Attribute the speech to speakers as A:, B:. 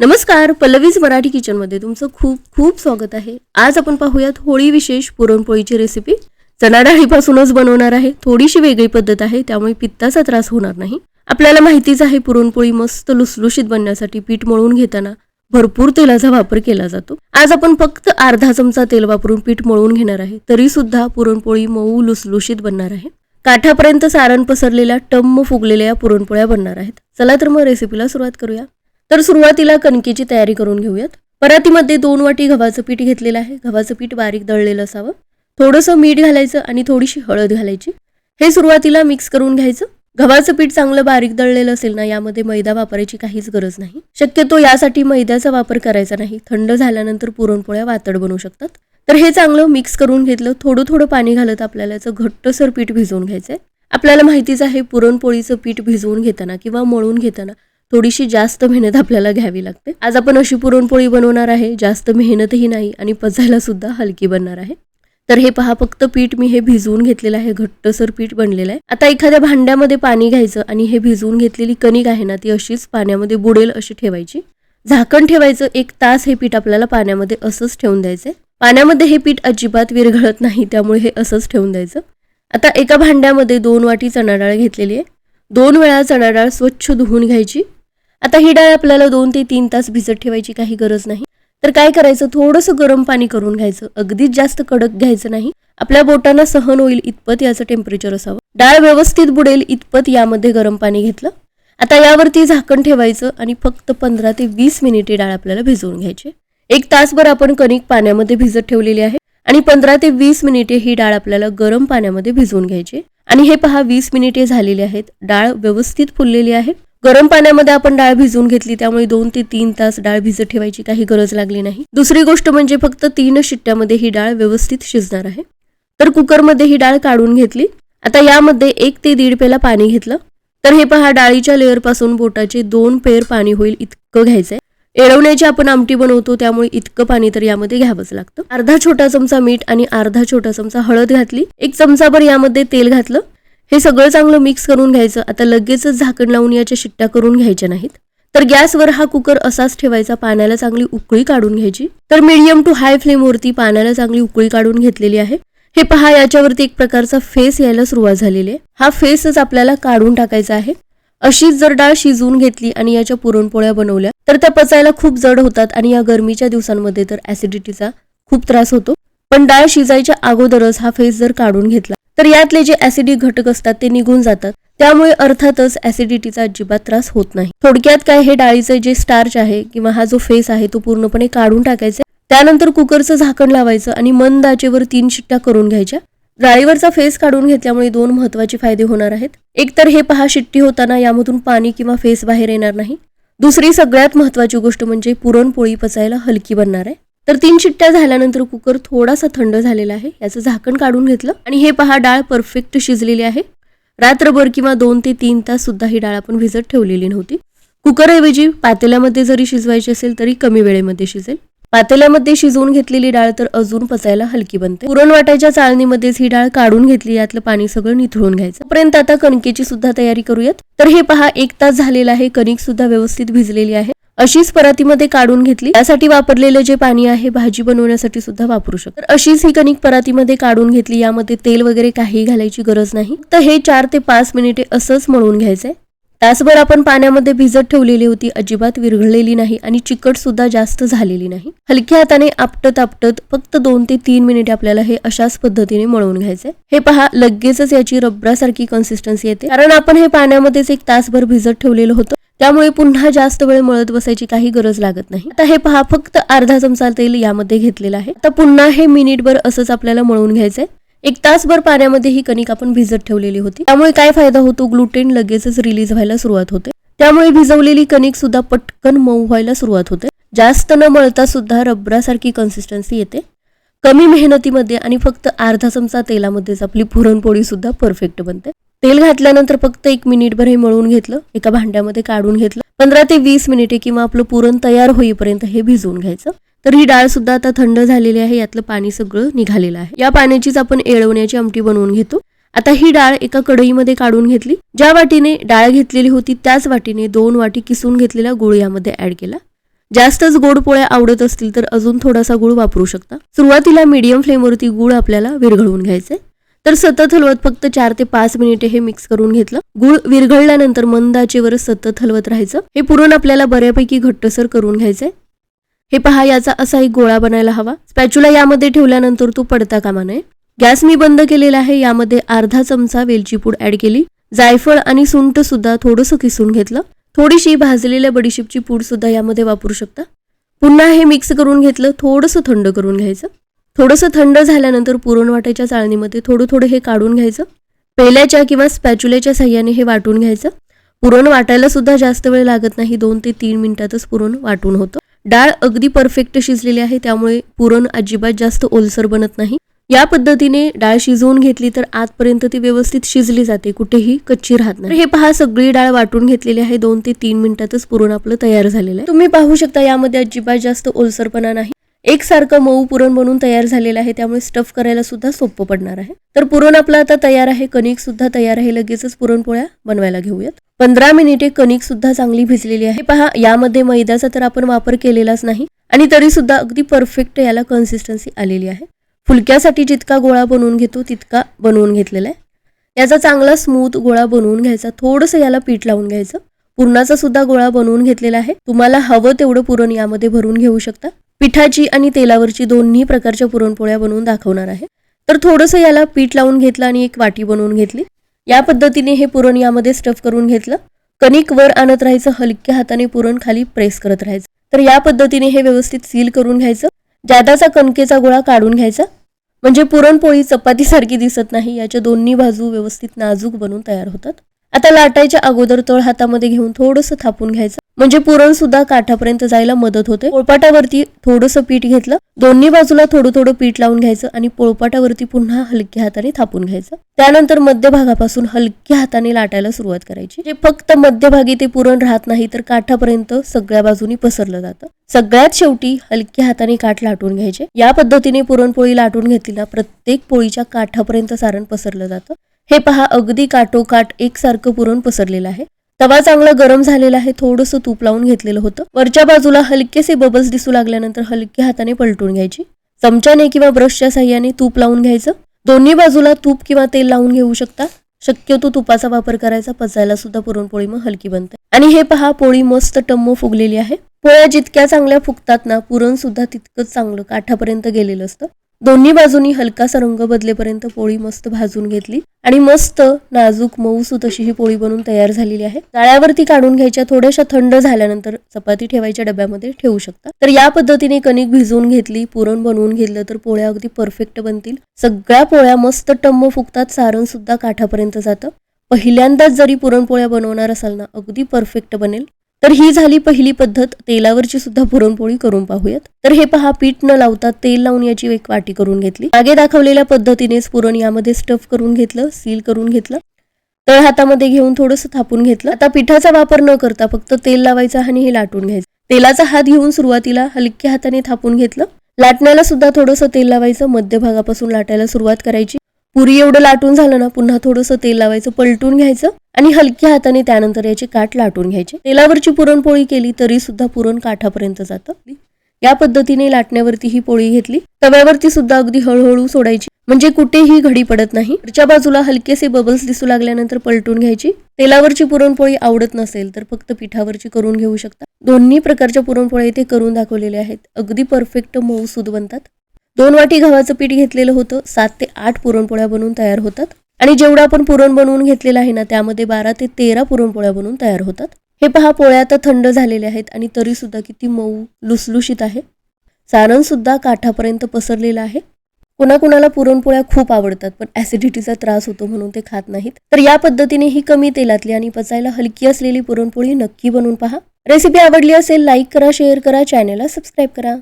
A: नमस्कार पल्लवीज मराठी किचनमध्ये तुमचं खूप खूप स्वागत आहे. आज आपण पाहूयात होळी विशेष पुरणपोळीची रेसिपी चणा डाळीपासूनच बनवणार आहे. थोडीशी वेगळी पद्धत आहे त्यामुळे पित्ताचा त्रास होणार नाही. आपल्याला माहितीच आहे पुरणपोळी मस्त लुसलुशीत बनण्यासाठी पीठ मळून घेताना भरपूर तेलाचा वापर केला जातो. आज आपण फक्त अर्धा चमचा तेल वापरून पीठ मळून घेणार आहे. तरी सुद्धा पुरणपोळी मऊ लुसलुशीत बनणार आहे. काठापर्यंत सारण पसरलेल्या टम्म फुगलेल्या पुरणपोळ्या बनणार आहेत. चला तर मग रेसिपीला सुरुवात करूया. तर सुरुवातीला कणकेची तयारी करून घेऊयात. परातीमध्ये दोन वाटी गव्हाचं पीठ घेतलेलं आहे. गव्हाचं पीठ बारीक दळलेलं असावं. थोडंसं मीठ घालायचं आणि थोडीशी हळद घालायची. हे सुरुवातीला मिक्स करून घ्यायचं. गव्हाचं पीठ चांगलं बारीक दळलेलं असेल ना यामध्ये मैदा वापरायची काहीच गरज नाही. शक्यतो यासाठी मैद्याचा वापर करायचा नाही. थंड झाल्यानंतर पुरणपोळ्या वातड बनवू शकतात. तर हे चांगलं मिक्स करून घेतलं. थोडं थोडं पाणी घालत आपल्याला याचं घट्टसर पीठ भिजवून घ्यायचं आहे आपल्याला माहितीच आहे पुरणपोळीचं पीठ भिजवून घेताना किंवा मळून घेताना थोडीशी जास्त मेहनत आपल्याला घ्यावी लागते. आज आपण अशी पुरणपोळी बनवणार आहे जास्त मेहनतही नाही आणि पचायला सुद्धा हलकी बनणार आहे. तर हे पहा फक्त पीठ मी हे भिजवून घेतलेलं आहे घट्टसर पीठ बनलेलं आहे. आता एखाद्या भांड्यामध्ये पाणी घ्यायचं आणि हे भिजवून घेतलेली कणिक आहे ना ती अशीच पाण्यामध्ये बुडेल अशी ठेवायची. झाकण ठेवायचं एक तास हे पीठ आपल्याला पाण्यामध्ये असंच ठेवून द्यायचंय. पाण्यामध्ये हे पीठ अजिबात विरघळत नाही त्यामुळे हे असंच ठेवून द्यायचं. आता एका भांड्यामध्ये दोन वाटी चणाडाळ घेतलेली आहे. दोन वेळा चणाडाळ स्वच्छ धुवून घ्यायची. आता ही डाळ आपल्याला दोन ते तीन तास भिजत ठेवायची काही गरज नाही. तर काय करायचं? थोडंसं गरम पाणी करून घ्यायचं. अगदीच जास्त कडक घ्यायचं नाही. आपल्या बोटांना सहन होईल इतपत याचं टेम्परेचर असावं. डाळ व्यवस्थित बुडेल इतपत यामध्ये गरम पाणी घेतलं. आता यावरती झाकण ठेवायचं आणि फक्त पंधरा ते वीस मिनिटे डाळ आपल्याला भिजवून घ्यायची एक तासभर आपण कणिक पाण्यामध्ये भिजत ठेवलेली आहे आणि पंधरा ते वीस मिनिटे ही डाळ आपल्याला गरम पाण्यामध्ये भिजवून घ्यायची आणि हे पहा वीस मिनिटे झालेली आहेत. डाळ व्यवस्थित फुललेली आहे. गरम पाण्यामध्ये आपण डाळ भिजवून घेतली त्यामुळे दोन ते तीन तास डाळ भिजत ठेवायची काही गरज लागली नाही. दुसरी गोष्ट म्हणजे फक्त तीन शिट्ट्यामध्ये ही डाळ व्यवस्थित शिजणार आहे. तर कुकरमध्ये ही डाळ काढून घेतली. आता यामध्ये एक ते दीड पेला पाणी घेतलं. तर हे पहा डाळीच्या लेअरपासून बोटाचे दोन पेर पाणी होईल इतकं घ्यायचंय. एळवण्याची आपण आमटी बनवतो त्यामुळे इतकं पाणी तर यामध्ये घ्यावंच लागतं. अर्धा छोटा चमचा मीठ आणि अर्धा छोटा चमचा हळद घातली. एक चमचाभर यामध्ये तेल घातलं. हे सगळं चांगलं मिक्स करून घ्यायचं. आता लगेचच झाकण लावून याच्या शिट्ट्या करून घ्यायच्या नाहीत. तर गॅसवर हा कुकर असाच ठेवायचा पाण्याला चांगली उकळी काढून घ्यायची. तर मीडियम टू हाय फ्लेमवरती पाण्याला चांगली उकळी काढून घेतलेली आहे. हे पहा याच्यावरती एक प्रकारचा फेस यायला सुरुवात झालेली आहे. हा फेसच आपल्याला काढून टाकायचा आहे. अशीच जर डाळ शिजवून घेतली आणि याच्या पुरणपोळ्या बनवल्या तर त्या पचायला खूप जड होतात आणि या गरमीच्या दिवसांमध्ये तर ऍसिडिटीचा खूप त्रास होतो. पण डाळ शिजायच्या अगोदरच हा फेस जर काढून घेतला तर यातले जे ऍसिडिक घटक असतात ते निघून जातात. त्यामुळे अर्थातच ऍसिडिटीचा अजिबात त्रास होत नाही. थोडक्यात काय हे डाळीचं जे स्टार्च आहे किंवा हा जो फेस आहे तो पूर्णपणे काढून टाकायचा. त्यानंतर कुकरचं झाकण लावायचं आणि मंद आचेवर तीन शिट्ट्या करून घ्यायच्या. डाळीवरचा फेस काढून घेतल्यामुळे दोन महत्त्वाचे फायदे होणार आहेत. एक तर हे पहा शिट्टी होताना यामधून पाणी किंवा फेस बाहेर येणार नाही. दुसरी सगळ्यात महत्वाची गोष्ट म्हणजे पुरणपोळी पचायला हलकी बनणार आहे. तर तीन शिट्ट्या झाल्यानंतर कुकर थोडासा थंड झालेला आहे. याचं झाकण काढून घेतलं. आणि हे पहा डाळ परफेक्ट शिजलेली आहे. रात्रभर किंवा दोन ते तीन तास सुद्धा ही डाळ आपण भिजत ठेवलेली नव्हती. कुकरऐवजी पातेल्यामध्ये जरी शिजवायची असेल तरी कमी वेळेमध्ये शिजेल. पातेल्यामध्ये शिजवून घेतलेली डाळ तर अजून पचायला हलकी बनते. पुरण वाटायच्या चाळणीमध्येच ही डाळ काढून घेतली यातलं पाणी सगळं निथळून घ्यायचं. पर्यंत आता कणकेची सुद्धा तयारी करूयात. तर हे पहा एक तास झालेला आहे कणिक सुद्धा व्यवस्थित भिजलेली आहे. अशीच परातीमध्ये काढून घेतली. त्यासाठी वापरलेलं जे पाणी आहे भाजी बनवण्यासाठी सुद्धा वापरू शकतो. तर अशीच ही कणिक परातीमध्ये काढून घेतली यामध्ये तेल वगैरे काही घालायची गरज नाही. तर हे चार ते पाच मिनिटे असंच मळून घ्यायचंय. तासभर आपण पाण्यामध्ये भिजत ठेवलेली होती अजिबात विरघळलेली नाही आणि चिकट सुद्धा जास्त झालेली नाही. हलक्या हाताने आपटत आपटत फक्त दोन ते तीन मिनिटे आपल्याला हे अशाच पद्धतीने मळवून घ्यायचे. हे पहा लगेचच याची रबरासारखी कन्सिस्टन्सी येते. कारण आपण हे पाण्यामध्येच एक तासभर भिजत ठेवलेलं होतं. त्यामुळे पुन्हा जास्त वेळ मळत बसायची काही गरज लागत नाही. आता हे पहा फक्त अर्धा चमचा तेल यामध्ये घेतलेलं आहे. आता पुन्हा हे मिनिटभर असंच आपल्याला मळून घ्यायचंय. एक तासभर पाण्यामध्ये ही कणिक आपण भिजत ठेवलेली होती. त्यामुळे काय फायदा होतो? ग्लुटेन लगेचच रिलीज व्हायला सुरुवात होते. त्यामुळे भिजवलेली कणिक सुद्धा पटकन मऊ व्हायला सुरुवात होते. जास्त न मळता सुद्धा रबरासारखी कन्सिस्टन्सी येते. कमी मेहनतीमध्ये आणि फक्त अर्धा चमचा तेलामध्येच आपली पुरणपोळी सुद्धा परफेक्ट बनते. तेल घातल्यानंतर फक्त एक मिनिटभर हे मळून घेतलं एका भांड्यामध्ये काढून घेतलं. पंधरा ते वीस मिनिटे किंवा आपलं पुरण तयार होईपर्यंत हे भिजवून घ्यायचं. तर ही डाळ सुद्धा आता थंड झालेली आहे यातलं पाणी सगळं निघालेलं आहे. या पाण्याचीच आपण एळवण्याची आमटी बनवून घेतो. आता ही डाळ एका कढईमध्ये काढून घेतली. ज्या वाटीने डाळ घेतलेली होती त्याच वाटीने दोन वाटी किसून घेतलेला गुळ यामध्ये ऍड केला. जास्तच गोड पोळ्या आवडत असतील तर अजून थोडासा गुळ वापरू शकता. सुरुवातीला मीडियम फ्लेमवरती गुळ आपल्याला विरघळून घ्यायचे तर सतत हलवत फक्त चार ते पाच मिनिटे हे मिक्स करून घेतलं. गुळ विरघळल्यानंतर मंद आचेवर सतत हलवत राहायचं. हे पुरण आपल्याला बऱ्यापैकी घट्टसर करून घ्यायचंय. हे पहा याचा असा एक गोळा बनायला हवा. स्पॅच्युला यामध्ये ठेवल्यानंतर तो पडता कामा नये. गॅस मी बंद केलेला आहे यामध्ये अर्धा चमचा वेलची पूड ऍड केली. जायफळ आणि सुंट सुद्धा थोडंसं किसून घेतलं. थोडीशी भाजलेल्या बडीशेपची पूड सुद्धा यामध्ये वापरू शकता. पुन्हा हे मिक्स करून घेतलं थोडंसं थंड करून घ्यायचं. थोडंसं थंड झाल्यानंतर पुरण वाटायच्या चाळणीमध्ये थोडं थोडं हे काढून घ्यायचं. पेल्याच्या किंवा स्पॅच्युलेच्या साह्याने हे वाटून घ्यायचं. पुरण वाटायला सुद्धा जास्त वेळ लागत नाही दोन ते तीन मिनिटातच पुरण वाटून होतं. डाळ अगदी परफेक्ट शिजलेली आहे त्यामुळे पुरण अजिबात जास्त ओलसर बनत नाही. या पद्धतीने डाळ शिजवून घेतली तर आजपर्यंत ती व्यवस्थित शिजली जाते कुठेही कच्ची राहत नाही. हे पहा सगळी डाळ वाटून घेतलेली आहे दोन ते तीन मिनिटातच पुरण आपलं तयार झालेलं आहे. तुम्ही पाहू शकता यामध्ये अजिबात जास्त ओलसरपणा नाही. एकसारखं मऊ पुरण बनून तयार झालेलं आहे त्यामुळे स्टफ करायला सुद्धा सोपं पडणार आहे. तर पुरण आपलं आता तयार आहे कणिक सुद्धा तयार आहे लगेचच पुरणपोळ्या बनवायला घेऊयात. पंधरा मिनिटे कणिक सुद्धा चांगली भिजलेली आहे. पहा यामध्ये मैद्याचा तर आपण वापर केलेलाच नाही आणि तरी सुद्धा अगदी परफेक्ट याला कन्सिस्टन्सी आलेली आहे. फुलक्यासाठी जितका गोळा बनवून घेतो तितका बनवून घेतलेला आहे. याचा चांगला स्मूथ गोळा बनवून घ्यायचा थोडंसं याला पीठ लावून घ्यायचं. पुरणाचा सुद्धा गोळा बनवून घेतलेला आहे. तुम्हाला हवं तेवढं पुरण यामध्ये भरून घेऊ शकता. पिठाची आणि तेलावरची दोन्ही प्रकारच्या पुरणपोळ्या बनवून दाखवणार आहे. तर थोडंसं याला पीठ लावून घेतलं आणि एक वाटी बनवून घेतली. या पद्धतीने हे पुरण यामध्ये स्टफ करून घेतलं. कणिक वर आणत राहायचं हलक्या हाताने पुरण खाली प्रेस करत राहायचं. तर या पद्धतीने हे व्यवस्थित सील करून घ्यायचं. जादाचा कणकेचा गोळा काढून घ्यायचा. म्हणजे पुरणपोळी चपातीसारखी दिसत नाही याच्या दोन्ही बाजू व्यवस्थित नाजूक बनून तयार होतात. आता लाटायच्या अगोदर तळ हातामध्ये घेऊन थोडंसं थापून घ्यायचं. म्हणजे पुरण सुद्धा काठापर्यंत जायला मदत होते. पोळपाटावरती थोडंसं पीठ घेतलं. दोन्ही बाजूला थोडं थोडं पीठ लावून घ्यायचं आणि पोळपाटावरती पुन्हा हलक्या हाताने थापून घ्यायचं. त्यानंतर मध्यभागापासून हलक्या हाताने लाटायला सुरुवात करायची. जे फक्त मध्यभागी ते पुरण राहत नाही तर काठापर्यंत सगळ्या बाजूनी पसरलं जातं. सगळ्यात शेवटी हलक्या हाताने काठ लाटून घ्यायचे. या पद्धतीने पुरणपोळी लाटून घेतली ना प्रत्येक पोळीच्या काठापर्यंत सारण पसरलं जातं. हे पहा अगदी काटोकाट एकसारखं पुरण पसरलेलं आहे. तवा चांगला गरम झालेला आहे थोडंसं तूप लावून घेतलेलं होतं. वरच्या बाजूला हलकेसे बबल्स दिसू लागल्यानंतर हलक्या हाताने पलटून घ्यायची. चमच्याने किंवा ब्रशच्या साह्याने तूप लावून घ्यायचं. दोन्ही बाजूला तूप किंवा तेल लावून घेऊ शकता. शक्यतो तुपाचा वापर करायचा पचायला सुद्धा पुरणपोळी मग हलकी बनते. आणि हे पहा पोळी मस्त टम्म फुगलेली आहे. पोळ्या जितक्या चांगल्या फुगतात ना पुरण सुद्धा तितकंच चांगलं काठापर्यंत गेलेलं असतं. दोन्ही बाजूनी हलकासा रंग बदलेपर्यंत पोळी मस्त भाजून घेतली. आणि मस्त नाजूक मऊसूत अशी ही पोळी बनवून तयार झालेली आहे. जाळ्यावरती काढून घ्यायच्या थोड्याशा थंड झाल्यानंतर चपाती ठेवायच्या डब्यामध्ये ठेवू शकता. तर या पद्धतीने कणिक भिजवून घेतली पुरण बनवून घेतलं तर पोळ्या अगदी परफेक्ट बनतील. सगळ्या पोळ्या मस्त टम्म फुगतात सारण सुद्धा काठापर्यंत जातं. पहिल्यांदाच जरी पुरणपोळ्या बनवणार असाल ना अगदी परफेक्ट बनेल. तर ही झाली पहिली पद्धत. तेलावरची सुद्धा पुरणपोळी करून पाहूयात. तर हे पहा पीठ न लावता तेल लावून याची एक वाटी करून घेतली. मागे दाखवलेल्या पद्धतीनेच पुरण यामध्ये स्टफ करून घेतलं सील करून घेतलं. तळ हातामध्ये घेऊन थोडंसं थापून घेतलं. आता पिठाचा वापर न करता फक्त तेल लावायचं आणि हे लाटून घ्यायचं. तेलाचा हात घेऊन सुरुवातीला हलक्या हाताने थापून घेतलं. लाटण्याला सुद्धा थोडंसं तेल लावायचं. मध्यभागापासून लाटायला सुरुवात करायची. पुरी एवढं लाटून झालं ना पुन्हा थोडंसं तेल लावायचं पलटून घ्यायचं आणि हलक्या हाताने त्यानंतर याची काठ लाटून घ्यायची. तेलावरची पुरणपोळी केली तरी सुद्धा पुरण काठापर्यंत जातं. या पद्धतीने लाटण्यावरती ही पोळी घेतली. तव्यावरती सुद्धा अगदी हळूहळू सोडायची. म्हणजे कुठेही घडी पडत नाही. वरच्या बाजूला हलकेसे बबल्स दिसू लागल्यानंतर पलटून घ्यायची. तेलावरची पुरणपोळी आवडत नसेल तर फक्त पिठावरची करून घेऊ शकता. दोन्ही प्रकारच्या पुरणपोळ्या इथे करून दाखवलेल्या आहेत. अगदी परफेक्ट मऊ सुद बनतात दोन वाटी गव्हाचं पीठ घेतलेलं होतं. सात ते आठ पुरणपोळ्या बनवून तयार होतात. आणि जेवढं आपण पुरण बनवून घेतलेलं आहे ना त्यामध्ये बारा ते तेरा पुरणपोळ्या बनवून तयार होतात. हे पहा पोळ्या तर थंड झालेल्या आहेत आणि तरी सुद्धा किती मऊ लुसलुशीत आहे. सारण सुद्धा काठापर्यंत पसरलेलं आहे. कुणाकुणाला पुरणपोळ्या खूप आवडतात पण ऍसिडिटीचा त्रास होतो म्हणून ते खात नाहीत. तर या पद्धतीने ही कमी तेलातली आणि पचायला हलकी असलेली पुरणपोळी नक्की बनवून पहा. रेसिपी आवडली असेल लाईक करा शेअर करा चॅनेलला सबस्क्राईब करा.